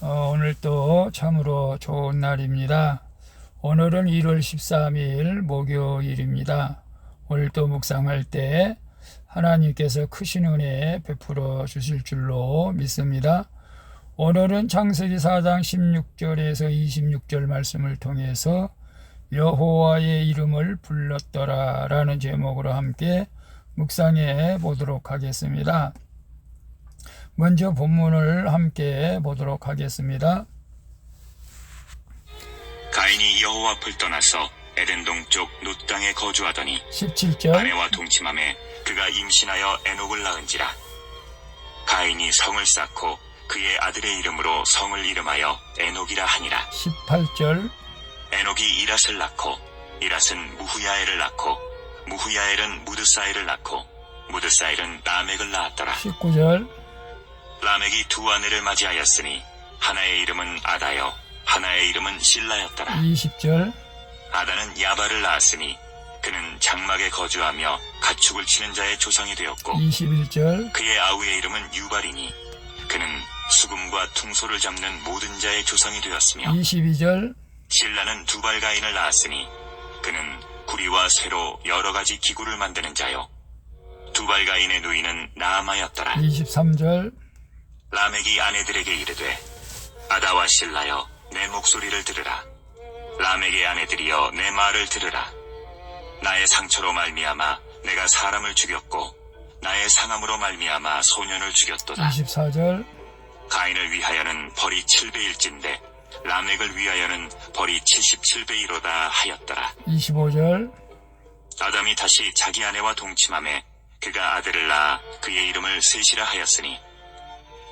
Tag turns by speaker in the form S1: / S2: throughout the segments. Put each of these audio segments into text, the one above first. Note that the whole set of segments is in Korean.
S1: 어, 오늘 또 참으로 좋은 날입니다. 오늘은 1월 13일 목요일입니다. 오늘 또 묵상할 때 하나님께서 크신 은혜 베풀어 주실 줄로 믿습니다. 오늘은 창세기 4장 16절에서 26절 말씀을 통해서 여호와의 이름을 불렀더라 라는 제목으로 함께 묵상해 보도록 하겠습니다. 먼저 본문을 함께 보도록 하겠습니다.
S2: 가인이 여호와 앞을 떠나서 에덴 동쪽 놋 땅에 거주하더니 17절 아내와 동침함에 그가 임신하여 에녹을 낳은지라 가인이 성을 쌓고 그의 아들의 이름으로 성을 이름하여 에녹이라 하니라
S1: 18절
S2: 에녹이 이랏을 낳고 이랏은 무후야엘을 낳고 무후야엘은 무드사일을 낳고 무드사일은 나맥을 낳았더라
S1: 19절
S2: 라멕이 두 아내를 맞이하였으니 하나의 이름은 아다여 하나의 이름은 실라였더라.
S1: 20절
S2: 아다는 야발을 낳았으니 그는 장막에 거주하며 가축을 치는 자의 조상이 되었고 21절 그의 아우의 이름은 유발이니 그는 수금과 퉁소를 잡는 모든 자의 조상이 되었으며
S1: 22절
S2: 신라는 두발가인을 낳았으니 그는 구리와 쇠로 여러 가지 기구를 만드는 자요 두발가인의 누이는 나마였더라
S1: 23절
S2: 라멕이 아내들에게 이르되 아다와 신라여 내 목소리를 들으라 라멕의 아내들이여 내 말을 들으라 나의 상처로 말미암아 내가 사람을 죽였고 나의 상함으로 말미암아 소년을 죽였도다
S1: 24절
S2: 가인을 위하여는 벌이 7배일진데 라멕을 위하여는 벌이 77배이로다 하였더라
S1: 25절
S2: 아담이 다시 자기 아내와 동침함에 그가 아들을 낳아 그의 이름을 셋이라 하였으니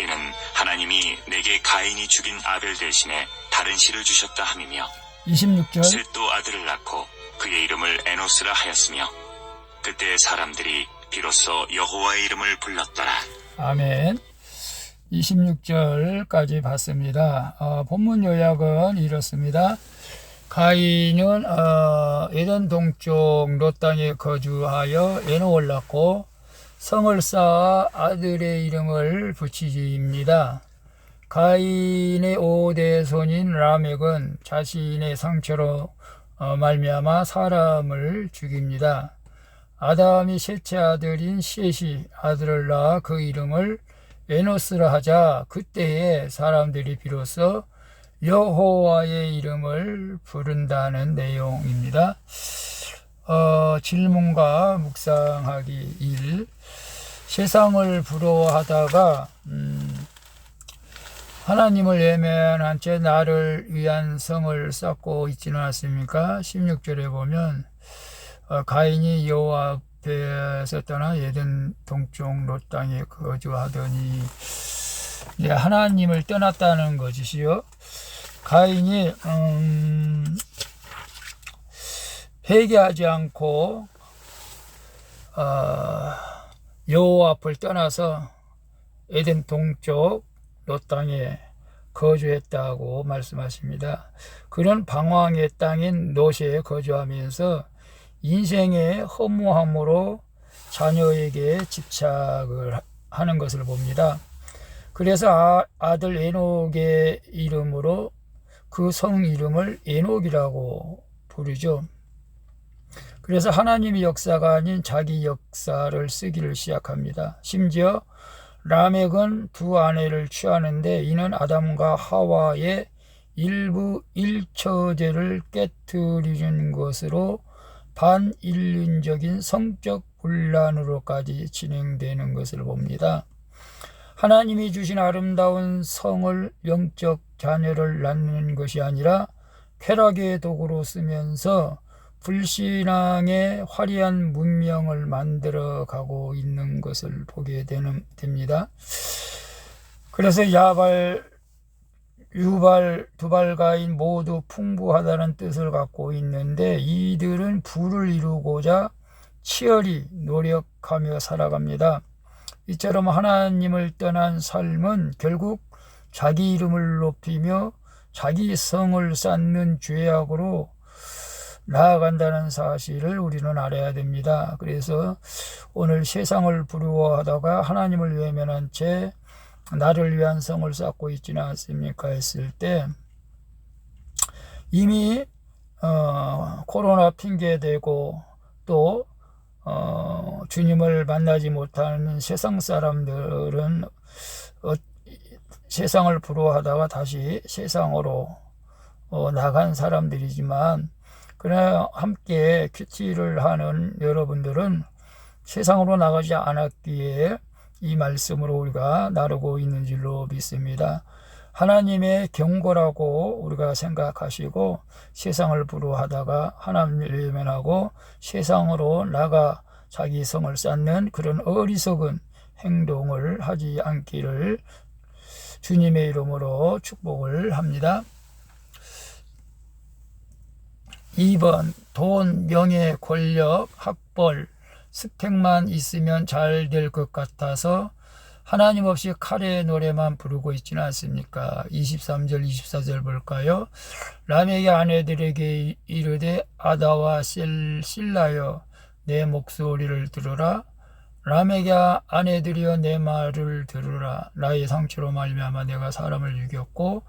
S2: 이는 하나님이 내게 가인이 죽인 아벨 대신에 다른 씨를 주셨다 함이며 26절 셋도 아들을 낳고 그의 이름을 에노스라 하였으며 그때 사람들이 비로소 여호와의 이름을 불렀더라.
S1: 아멘. 26절까지 봤습니다. 어, 본문 요약은 이렇습니다. 가인은 어, 에덴 동쪽 롯 땅에 거주하여 에노올 낳고 성을 쌓아 아들의 이름을 붙이지입니다. 가인의 오대손인 라멕은 자신의 상처로 어, 말미암아 사람을 죽입니다. 아담이 셋째 아들인 셋이 아들을 낳아 그 이름을 에노스라 하자 그때에 사람들이 비로소 여호와의 이름을 부른다는 내용입니다. 어, 질문과 묵상하기 1 세상을 부러워하다가 음, 하나님을 예매한채 나를 위한 성을 쌓고 있지는 않습니까? 16절에 보면 어, 가인이 여호와 앞에서 떠나 예든 동쪽 로 땅에 거주하더니 예, 하나님을 떠났다는 것이지요 가인이 음, 회개하지 않고 어, 여호와 앞을 떠나서 에덴 동쪽 롯 땅에 거주했다고 말씀하십니다. 그는 방황의 땅인 노시에 거주하면서 인생의 허무함으로 자녀에게 집착을 하는 것을 봅니다. 그래서 아, 들 에녹의 이름으로 그 성 이름을 에녹이라고 부르죠. 그래서 하나님의 역사가 아닌 자기 역사를 쓰기를 시작합니다. 심지어 라멕은 두 아내를 취하는데 이는 아담과 하와의 일부 일처제를 깨뜨리는 것으로 반인륜적인 성적 혼란으로까지 진행되는 것을 봅니다. 하나님이 주신 아름다운 성을 영적 자녀를 낳는 것이 아니라 쾌락의 도구로 쓰면서 불신앙의 화려한 문명을 만들어 가고 있는 것을 보게 되는, 됩니다. 그래서 야발, 유발, 두발가인 모두 풍부하다는 뜻을 갖고 있는데 이들은 부를 이루고자 치열히 노력하며 살아갑니다. 이처럼 하나님을 떠난 삶은 결국 자기 이름을 높이며 자기 성을 쌓는 죄악으로 나아간다는 사실을 우리는 알아야 됩니다. 그래서 오늘 세상을 부러워하다가 하나님을 외면한 채 나를 위한 성을 쌓고 있지는 않습니까? 했을 때 이미 어, 코로나 핑계대고 또 어, 주님을 만나지 못하는 세상 사람들은 어, 세상을 부러워하다가 다시 세상으로 어, 나간 사람들이지만 그러나 함께 큐티를 하는 여러분들은 세상으로 나가지 않았기에 이 말씀으로 우리가 나르고 있는 줄로 믿습니다. 하나님의 경고라고 우리가 생각하시고 세상을 부러하다가 하나님을 외면하고 세상으로 나가 자기 성을 쌓는 그런 어리석은 행동을 하지 않기를 주님의 이름으로 축복을 합니다. 2번 돈, 명예, 권력, 학벌, 스펙만 있으면 잘 될 것 같아서 하나님 없이 칼의 노래만 부르고 있지는 않습니까? 23절, 24절 볼까요? 라멕의 아내들에게 이르되 아다와 실, 라여내 목소리를 들으라. 라멕의 아내들이여 내 말을 들으라. 나의 상처로 말미암아 내가 사람을 유겼고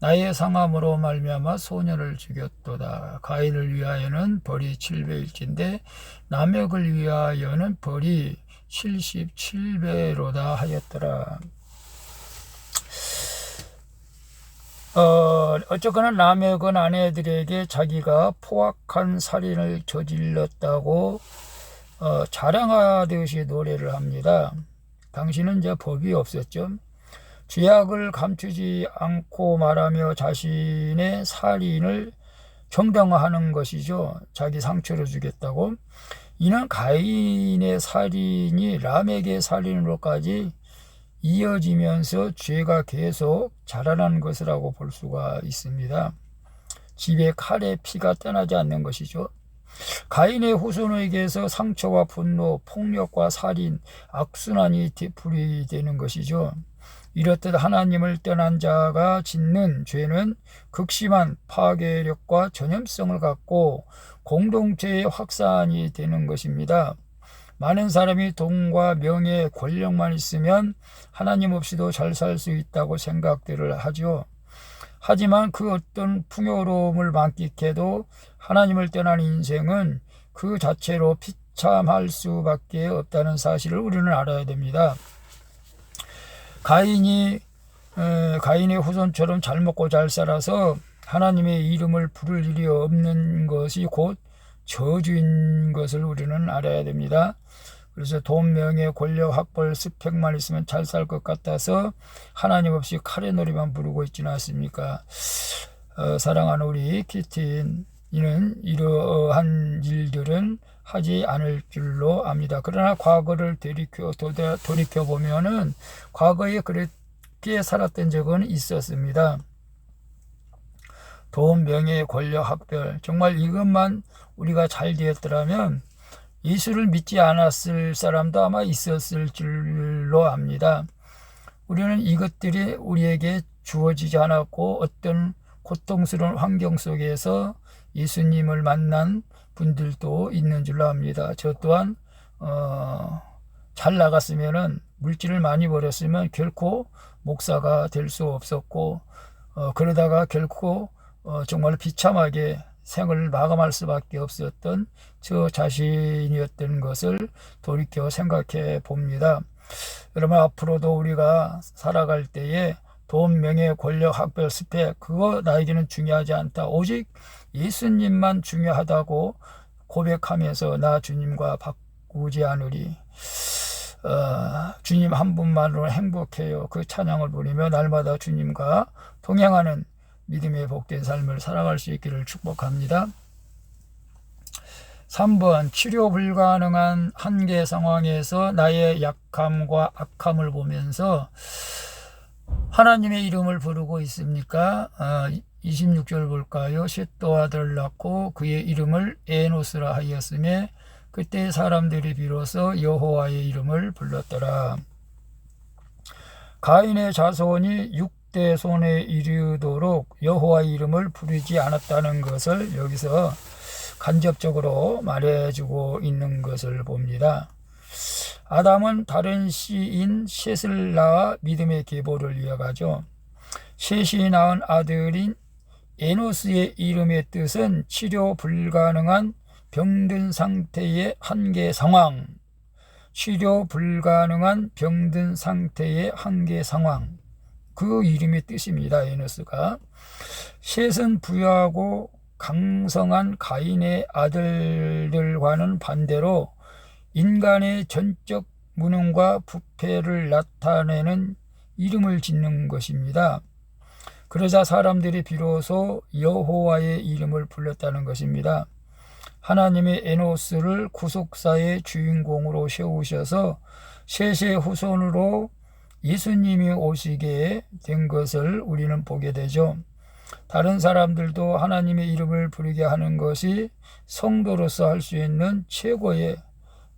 S1: 나의 상함으로 말미암아 소년을 죽였도다. 가인을 위하여는 벌이 7배일진데 남역을 위하여는 벌이 77배로다 하였더라. 어, 어쨌거나 남역은 아내들에게 자기가 포악한 살인을 저질렀다고 어, 자랑하듯이 노래를 합니다. 당신은 이제 법이 없었죠. 죄악을 감추지 않고 말하며 자신의 살인을 정당화하는 것이죠. 자기 상처를 주겠다고. 이는 가인의 살인이 람에게 살인으로까지 이어지면서 죄가 계속 자라난 것이라고 볼 수가 있습니다. 집에 칼의 피가 떠나지 않는 것이죠. 가인의 후손에게서 상처와 분노, 폭력과 살인, 악순환이 되풀이되는 것이죠. 이렇듯 하나님을 떠난 자가 짓는 죄는 극심한 파괴력과 전염성을 갖고 공동체의 확산이 되는 것입니다. 많은 사람이 돈과 명예, 권력만 있으면 하나님 없이도 잘 살 수 있다고 생각들을 하죠. 하지만 그 어떤 풍요로움을 만끽해도 하나님을 떠난 인생은 그 자체로 피참할 수밖에 없다는 사실을 우리는 알아야 됩니다. 가인이 가인의 후손처럼 잘 먹고 잘 살아서 하나님의 이름을 부를 일이 없는 것이 곧 저주인 것을 우리는 알아야 됩니다. 그래서 돈, 명예, 권력, 학벌, 스펙만 있으면 잘 살 것 같아서 하나님 없이 칼의 놀이만 부르고 있지는 않습니까? 어, 사랑하는 우리 키틴, 이는 이러한 일들은 하지 않을 줄로 압니다. 그러나 과거를 돌이켜, 돌이켜 보면은 과거에 그렇게 살았던 적은 있었습니다. 돈, 명예, 권력, 학별. 정말 이것만 우리가 잘 되었더라면 예수를 믿지 않았을 사람도 아마 있었을 줄로 압니다. 우리는 이것들이 우리에게 주어지지 않았고 어떤 고통스러운 환경 속에서 예수님을 만난 분들도 있는 줄로 압니다. 저 또한 어, 잘 나갔으면은 물질을 많이 버렸으면 결코 목사가 될 수 없었고 어, 그러다가 결코 어, 정말 비참하게 생을 마감할 수밖에 없었던 저 자신이었던 것을 돌이켜 생각해 봅니다. 여러분 앞으로도 우리가 살아갈 때에 돈, 명예, 권력, 학벌, 스펙 그거 나에게는 중요하지 않다. 오직 예수님만 중요하다고 고백하면서 나 주님과 바꾸지 않으리. 어, 주님 한 분만으로 행복해요. 그 찬양을 부르며 날마다 주님과 동행하는 믿음의 복된 삶을 살아갈 수 있기를 축복합니다. 3번 치료 불가능한 한계 상황에서 나의 약함과 악함을 보면서 하나님의 이름을 부르고 있습니까? 어, 26절 볼까요? 시또 아들 낳고 그의 이름을 에노스라 하였음에 그때 사람들이 비로소 여호와의 이름을 불렀더라. 가인의 자손이 6대 손에 이르도록 여호와의 이름을 부르지 않았다는 것을 여기서 간접적으로 말해주고 있는 것을 봅니다. 아담은 다른 씨인 셋을 낳아 믿음의 계보를 이어가죠. 셋이 낳은 아들인 에노스의 이름의 뜻은 치료 불가능한 병든 상태의 한계 상황. 치료 불가능한 병든 상태의 한계 상황. 그 이름의 뜻입니다. 에노스가. 셋은 부유하고 강성한 가인의 아들들과는 반대로 인간의 전적 무능과 부패를 나타내는 이름을 짓는 것입니다. 그러자 사람들이 비로소 여호와의 이름을 불렀다는 것입니다. 하나님의 에노스를 구속사의 주인공으로 세우셔서 셋의 후손으로 예수님이 오시게 된 것을 우리는 보게 되죠. 다른 사람들도 하나님의 이름을 부르게 하는 것이 성도로서 할 수 있는 최고의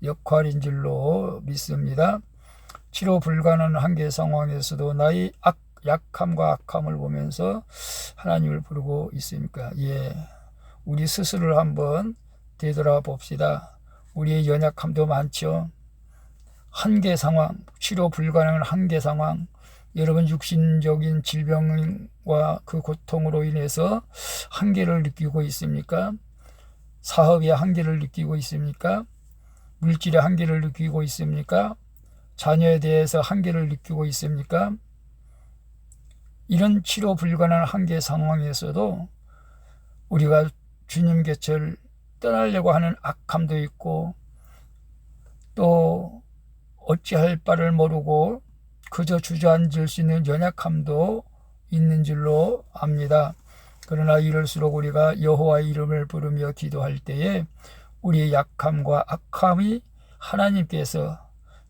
S1: 역할인 줄로 믿습니다. 치료 불가능한 한계 상황에서도 나의 악 약함과 악함을 보면서 하나님을 부르고 있습니까? 예. 우리 스스로를 한번 되돌아 봅시다. 우리의 연약함도 많죠. 한계 상황, 치료 불가능한 한계 상황, 여러분 육신적인 질병과 그 고통으로 인해서 한계를 느끼고 있습니까? 사업의 한계를 느끼고 있습니까? 물질의 한계를 느끼고 있습니까? 자녀에 대해서 한계를 느끼고 있습니까? 이런 치료 불가능한 한계 상황에서도 우리가 주님 곁을 떠나려고 하는 악함도 있고 또 어찌할 바를 모르고 그저 주저앉을 수 있는 연약함도 있는 줄로 압니다. 그러나 이럴수록 우리가 여호와의 이름을 부르며 기도할 때에 우리의 약함과 악함이 하나님께서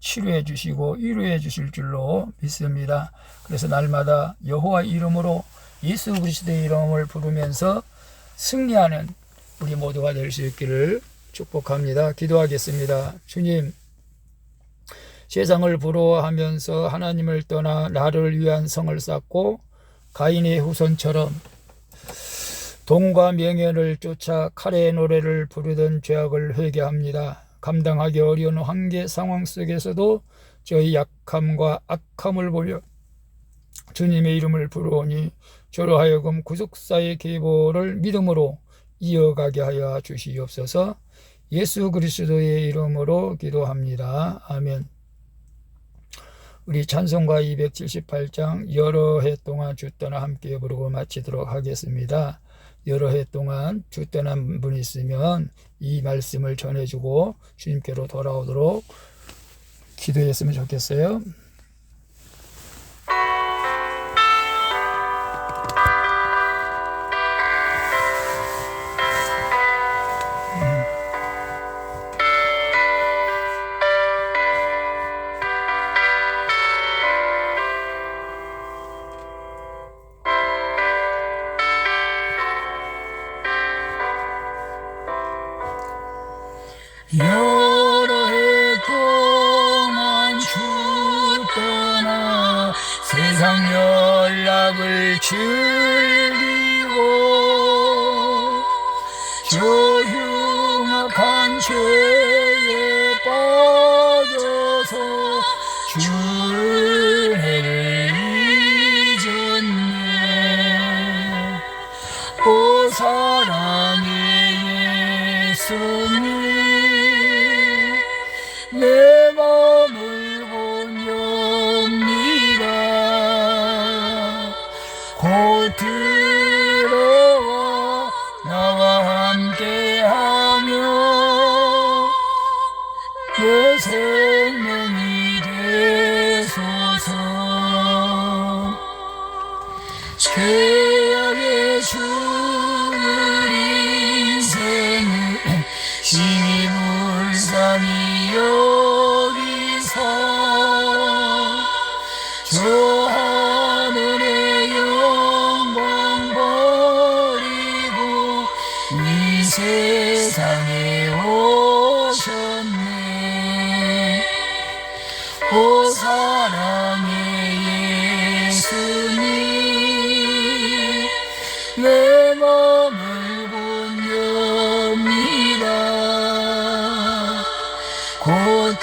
S1: 치료해 주시고 위로해 주실 줄로 믿습니다. 그래서 날마다 여호와 이름으로 예수 그리스도의 이름을 부르면서 승리하는 우리 모두가 될 수 있기를 축복합니다. 기도하겠습니다. 주님, 세상을 부러워하면서 하나님을 떠나 나를 위한 성을 쌓고 가인의 후손처럼 돈과 명예를 쫓아 칼의 노래를 부르던 죄악을 회개합니다. 감당하기 어려운 한계 상황 속에서도 저희 약함과 악함을 보여 주님의 이름을 부르오니 저로 하여금 구속사의 계보를 믿음으로 이어가게 하여 주시옵소서 예수 그리스도의 이름으로 기도합니다. 아멘. 우리 찬송가 278장 여러 해 동안 주 떠나 함께 부르고 마치도록 하겠습니다. 여러 해 동안 주 떠난 분이 있으면 이 말씀을 전해주고 주님께로 돌아오도록 기도했으면 좋겠어요.
S3: 제 안에 주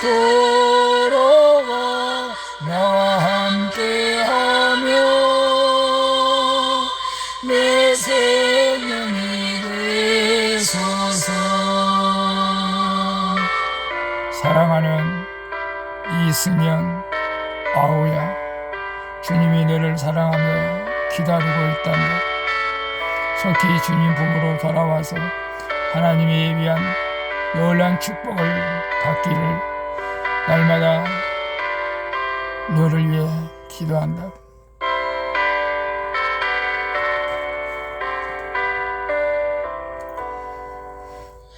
S3: 돌아와 나와 함께하며 내 생명이 되소서
S4: 사랑하는 이승연 아우야 주님이 너를 사랑하며 기다리고 있단다 속히 주님 품으로 돌아와서 하나님이 비한 놀란 축복을 받기를 날마다 너를 위해 기도한다.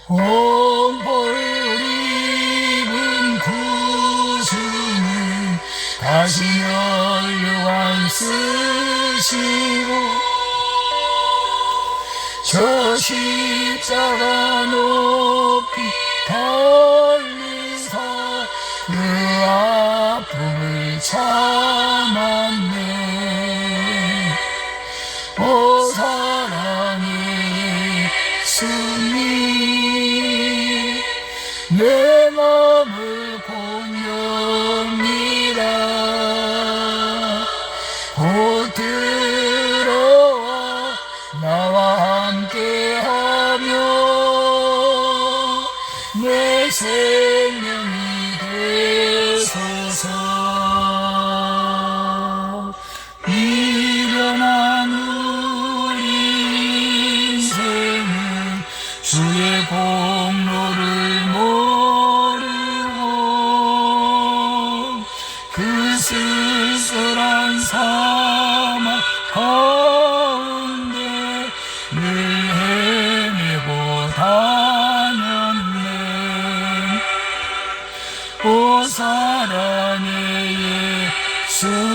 S3: 홍보를 입은 구주는 가시며 유관 쓰시고 저 십자가 놓そう